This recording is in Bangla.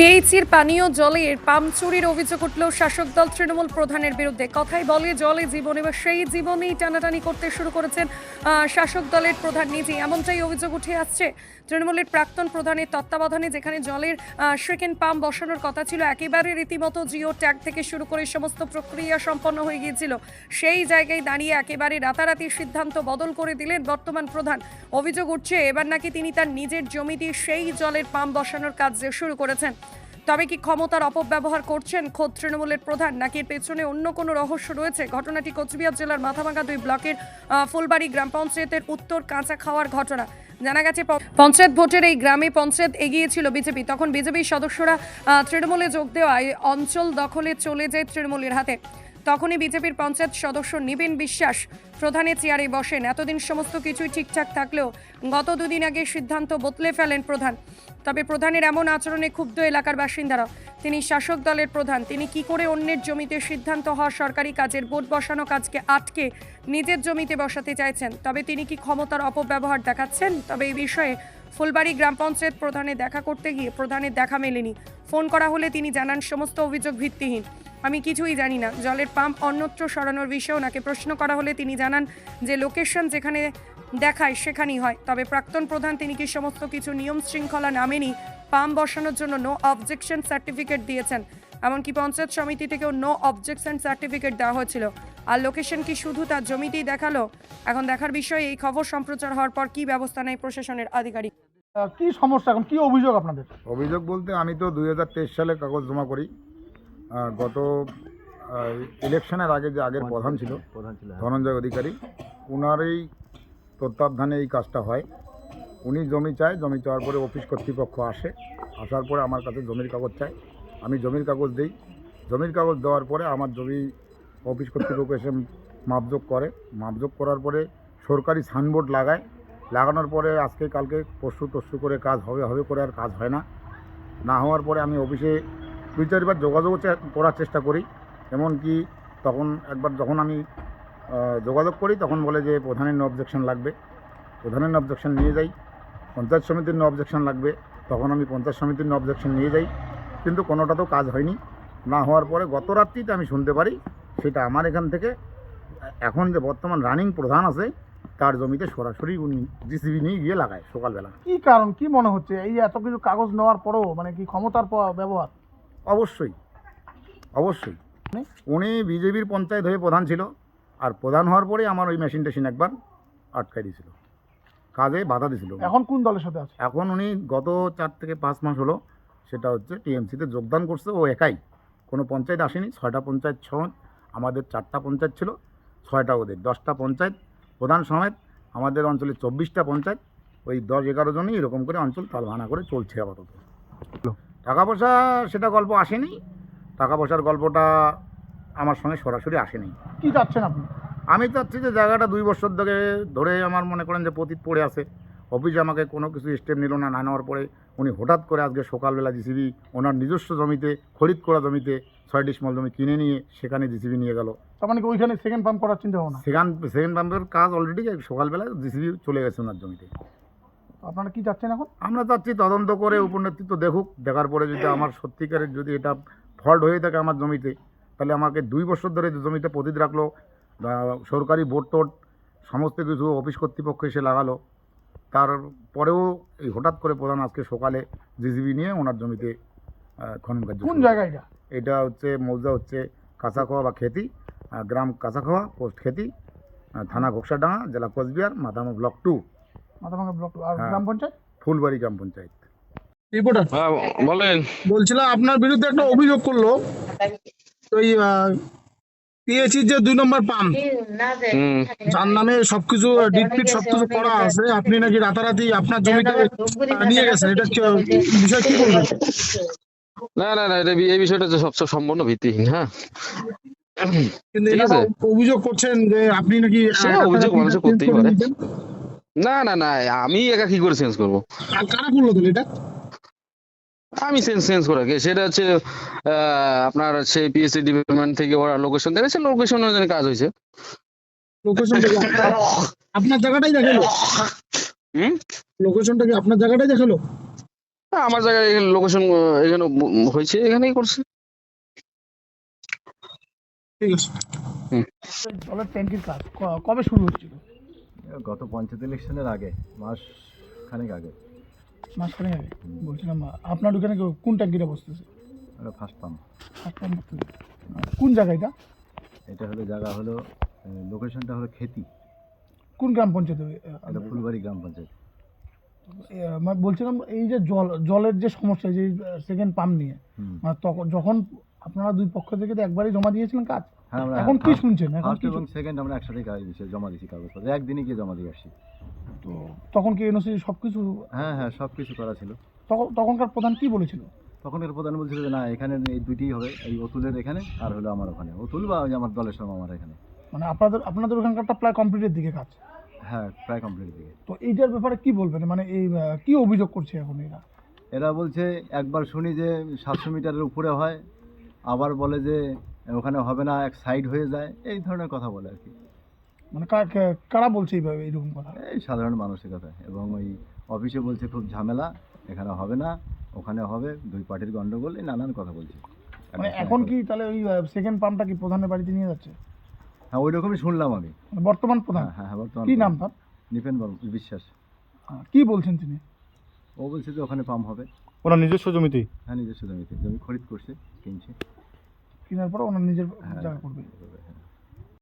পিএইচির পানীয় জলের পাম চুরির অভিযোগ উঠল শাসক দল তৃণমূল প্রধানের বিরুদ্ধে। কথাই বলে জলে জীবন, এবার সেই জীবনেই টানাটানি করতে শুরু করেছেন শাসক দলের প্রধান নিজে। এমনটাই অভিযোগ উঠে আসছে তৃণমূলের প্রাক্তন প্রধানের তত্ত্বাবধানে যেখানে জলের সেকেন্ড পাম্প বসানোর কথা ছিল, একেবারে রীতিমতো জিও ট্যাগ থেকে শুরু করে সমস্ত প্রক্রিয়া সম্পন্ন হয়ে গিয়েছিল। সেই জায়গায় দাঁড়িয়ে একেবারে রাতারাতি সিদ্ধান্ত বদল করে দিলেন বর্তমান প্রধান। অভিযোগ উঠছে, এবার নাকি তিনি তার নিজের জমিতে সেই জলের পাম্প বসানোর কাজ শুরু করেছেন। তবে কি ক্ষমতার অপব্যবহার করছেন খোদ তৃণমূলের প্রধান, নাকি এর পেছনে অন্য কোনো রহস্য রয়েছে? ঘটনাটি কোচবিহার জেলার মাথাভাঙ্গা দুই ব্লকের ফুলবাড়ি গ্রাম পঞ্চায়েতের উত্তর কাঁচা খাওয়ার ঘটনা। জানা গেছে পঞ্চায়েত ভোটের এই গ্রামে পঞ্চায়েত এগিয়েছিল বিজেপি। তখন বিজেপির সদস্যরা তৃণমূলে যোগ দেওয়ায় অঞ্চল দখলে চলে যায় তৃণমূলের হাতে। তখনই বিজেপির পঞ্চায়েত সদস্য নিবিন বিশ্বাস প্রধানের চেয়ারে বসেন। এতদিন সমস্ত কিছুই ঠিকঠাক থাকলেও গত দুদিন আগে সিদ্ধান্ত বদলে ফেলেন প্রধান। তবে প্রধানের এমন আচরণে ক্ষুব্ধ এলাকার বাসিন্দারা তিনি শাসক দলের প্রধান। তিনি কি করে অন্যের জমিতে সিদ্ধান্ত হওয়া সরকারি কাজের বোর্ড বসানো কাজকে আটকে নিজের জমিতে বসাতে চাইছেন? তবে তিনি কি ক্ষমতার অপব্যবহার দেখাচ্ছেন? তবে এই বিষয়ে ফুলবাড়ি গ্রাম পঞ্চায়েত প্রধানে দেখা করতে গিয়ে প্রধানের দেখা মেলেনি। ফোন করা হলে তিনি জানান, সমস্ত অভিযোগ ভিত্তিহীন। আমি কিছুই জানি না। জলের পাম্প অন্যত্র সরানোর বিষয়ে ওনাকে প্রশ্ন করা হলে তিনি জানান যে লোকেশন যেখানে দেখায় সেখানেই হয়। তবে প্রাক্তন প্রধান তিনি কি সমস্ত কিছু নিয়ম শৃঙ্খলা না মেনেই পাম্প বসানোর জন্য নো অবজেকশন সার্টিফিকেট দিয়েছেন। এমনকি পঞ্চায়েত সমিতি থেকেও নো অবজেকশন সার্টিফিকেট দেওয়া হয়েছিল। আর লোকেশন কি শুধু তার জমিতেই দেখাল? এখন দেখার বিষয়ে এই খবর সম্প্রচার হওয়ার পর কি ব্যবস্থা নেয় প্রশাসনের আধিকারিক? কি সমস্যা এখন? কি অভিযোগ আপনাদের? অভিযোগ বলতে আমি তো দুই হাজার তেইশ সালে কাগজ জমা করি। গত ইলেকশনের আগে যে আগের প্রধান ছিল ধনঞ্জয় অধিকারী উনারই তত্ত্বাবধানে এই কাজটা হয়। উনি জমি চায় জমি চাওয়ার পরে অফিস কর্তৃপক্ষ আসে আসার পরে আমার কাছে জমির কাগজ চায়। আমি জমির কাগজ দিই। জমির কাগজ দেওয়ার পরে আমার জমি অফিস কর্তৃপক্ষ এসে মাপযোগ করে। মাপযোগ করার পরে সরকারি সাইনবোর্ড লাগায়। লাগানোর পরে আজকে কালকে পরশু তরশু করে কাজ হবে হবে করে আর কাজ হয় না। না হওয়ার পরে আমি অফিসে দুই চারবার যোগাযোগ করার চেষ্টা করি। এমনকি তখন একবার যখন আমি যোগাযোগ করি, তখন বলে যে প্রধানের নো অবজেকশন লাগবে। প্রধানের অবজেকশন নিয়ে যাই। পঞ্চায়েত সমিতির নো অবজেকশন লাগবে। তখন আমি পঞ্চায়েত সমিতির নো অবজেকশন নিয়ে যাই। কিন্তু কোনোটা তো কাজ হয়নি। না হওয়ার পরে গত রাত্রিতে আমি শুনতে পারি, সেটা আমার এখান থেকে, এখন যে বর্তমান রানিং প্রধান আছে, তার জমিতে সরাসরি উনি জিসিবি নিয়ে গিয়ে লাগায় সকালবেলা। কি কারণ? কি মনে হচ্ছে? এই এত কিছু কাগজ নেওয়ার পরেও মানে কি ক্ষমতার ব্যবহার? অবশ্যই অবশ্যই? উনি বিজেপির পঞ্চায়েত হয়ে প্রধান ছিল আর প্রধান হওয়ার পরে আমার ওই মেশিন টেশিন একবার আটকাই দিয়েছিল। কাজে বাধা দিয়েছিল এখন কোন দলের সাথে আছে? এখন উনি গত চার থেকে পাঁচ মাস হলো সেটা হচ্ছে টিএমসিতে যোগদান করছে ও একাই। কোনো পঞ্চায়েত আসেনি ছয়টা পঞ্চায়েত সমেত আমাদের চারটা পঞ্চায়েত ছিল ছয়টা ওদের দশটা পঞ্চায়েত প্রধান সমেত আমাদের অঞ্চলে চব্বিশটা পঞ্চায়েত ওই দশ এগারো জনই এরকম করে অঞ্চল তালভানা করে চলছে আপাতত। টাকা পয়সা সেটা গল্প আসেনি। টাকা পয়সার গল্পটা আমার সঙ্গে সরাসরি আসেনি। কি চাচ্ছেন আপনি? আমি চাচ্ছি যে জায়গাটা দুই বছর ধরে ধরে আমার মনে করেন যে পতীত পড়ে আছে। অফিস আমাকে কোনো কিছু স্টেপ নিল না না নেওয়ার পরে উনি হঠাৎ করে আজকে সকালবেলা জিসিবি ওনার নিজস্ব জমিতে খরিদ করা জমিতে ছয় ডিসমল জমি কিনে নিয়ে সেখানে জিসিবি নিয়ে গেল। তার মানে কি ওইখানে সেকেন্ড পাম্প করার চিন্তা ভাবনা? সেখান সেকেন্ড পাম্পের কাজ অলরেডি সকালবেলা জিসিবি চলে গেছে ওনার জমিতে। আপনারা কি চাচ্ছেন এখন? আমরা চাচ্ছি তদন্ত করে উপনেতৃত্ব দেখুক দেখার পরে যদি আমার সত্যিকারের যদি এটা ফল্ট হয়ে থাকে আমার জমিতে তাহলে আমাকে দুই বছর ধরে জমিতে পতিত রাখল বা সরকারি বোর্ড টোড সমস্ত কিছু অফিস কর্তৃপক্ষ এসে লাগালো তারপরেও এই হঠাৎ করে প্রধান আজকে সকালে জিজিবি নিয়ে ওনার জমিতে খনন কার্য কোন। জায়গা এটা? এটা হচ্ছে মৌজা হচ্ছে কাঁচাখোয়া বা খেতি গ্রাম কাঁচাখোয়া পোস্ট খেতি থানা ঘোকসাডাঙ্গা জেলা কোচবিহার মাদামা ব্লক টু মাথাভাঙ্গা ব্লক আর হ্যাঁ। গ্রাম পঞ্চায়েত? ফুলবাড়ি গ্রাম পঞ্চায়েত। রিপোর্টার হ্যাঁ বলেন। বলছিলাম আপনার বিরুদ্ধে একটা অভিযোগ করল। ওই পিএইচির যে দুই নম্বর পাম্প যার নামে সবকিছু ডিটপিট সবকিছু করা আছে আপনি নাকি রাতারাতি আপনার জমিতে নিয়ে গেছেন এটা কি- বিষয় কি বলবেন? না না না এটা এই বিষয়টা তো সব সব সম্পূর্ণ ভিত্তিহীন হ্যাঁ। কিন্তু ঠিক আছে। অভিযোগ করছেন যে আপনি নাকি অভিযোগ মানুষ করতেই করে পারে। না না না আমি একা কি করে চেঞ্জ করব? আর কারা করল তাহলে এটা? আমি চেঞ্জ চেঞ্জ করে কি? সেটা হচ্ছে আহ, আপনার সেই পিএসসি ডিপার্টমেন্ট থেকে ওরা লোকেশন দেখেছে লোকেশন অনুযায়ী কাজ হয়েছে। লোকেশন আপনার জায়গাটাই দেখাল? হুম? লোকেশনটা কি আপনার জায়গাটাই দেখাল? হ্যাঁ, আমার জায়গায় লোকেশন এখানে হয়েছে এখানেই করছে। ঠিক আছে। ট্যাঙ্কির কাজ কবে শুরু হচ্ছিল? গত পঞ্চায়েত ইলেকশনের আগে মাস খানেক আগে। মাস মাঝখানে আগে? বলছিলাম আপনার ওখানে কোন ট্যাঙ্কিটা বসতেছে? ওটা ফার্স্ট পাম্প ফার্স্ট পাম্প কোন জায়গাটা এটা? হলো জায়গা হলো লোকেশনটা হলো খেতি। কোন গ্রাম পঞ্চায়েত? এটা ফুলবাড়ি গ্রাম পঞ্চায়েত। মানে বলছিলাম এই যে জল জলের যে সমস্যা যে সেকেন্ড পাম্প নিয়ে মানে তখন যখন আপনারা দুই পক্ষ থেকে তো একবারই জমা দিয়েছিলেন কাজ। হ্যাঁ আমরা এখন কি শুনছেন? এখন ফার্স্ট কি এবং সেকেন্ড আমরা একসাথে কাজ দিয়েছি জমা দিয়েছি কাগজপত্র। একদিনই গিয়ে জমা দিয়ে আসি। তো তখন কি এনওসি সব কিছু হ্যাঁ হ্যাঁ সব কিছু করা ছিল। তখন তখনকার প্রধান কি বলেছিল? তখনকার প্রধান বলছিল যে না এখানে এই দুইটিই হবে এই অতুলের এখানে আর হলো আমার ওখানে। অতুল বা ওই আমার দলের সঙ্গে আমার এখানে। মানে আপনাদের আপনাদের ওখানকারটা প্রায় কমপ্লিটের দিকে কাজ। হ্যাঁ প্রায় কমপ্লিট দিকে। তো এইটার ব্যাপারে কি বলবেন? মানে এই কি অভিযোগ করছে এখন এরা? এরা বলছে একবার শুনি যে সাতশো মিটারের উপরে হয় আবার বলে যে ওখানে হবে না এক সাইড হয়ে যায়। এই ধরনের কথা বলে আর কি। মানে কারা বলছে এইভাবে এইরকম কথা? এই সাধারণ মানুষের কথা। এবং ওই অফিসে বলছে খুব ঝামেলা এখানে হবে না ওখানে হবে দুই পার্টির গন্ডগোল এই নানান কথা বলছে। মানে এখন কি তাহলে ওই সেকেন্ড পাম্পটা কি প্রধানের বাড়িতে নিয়ে যাচ্ছে? হ্যাঁ ওই রকমই শুনলাম আমি। মানে বর্তমান প্রধান? হ্যাঁ হ্যাঁ বর্তমান কি নাম তার? নিপেন বিশ্বাস। কি বলছেন তিনি? ও বলছে যে ওখানে পাম্প হবে। ওনার নিজস্ব জমিতেই হ্যাঁ নিজস্ব জমিতে জমি খরিদ করছে কিনছে কেনার পর ওনার নিজের হ্যাঁ। জায়গা করবে হ্যাঁ।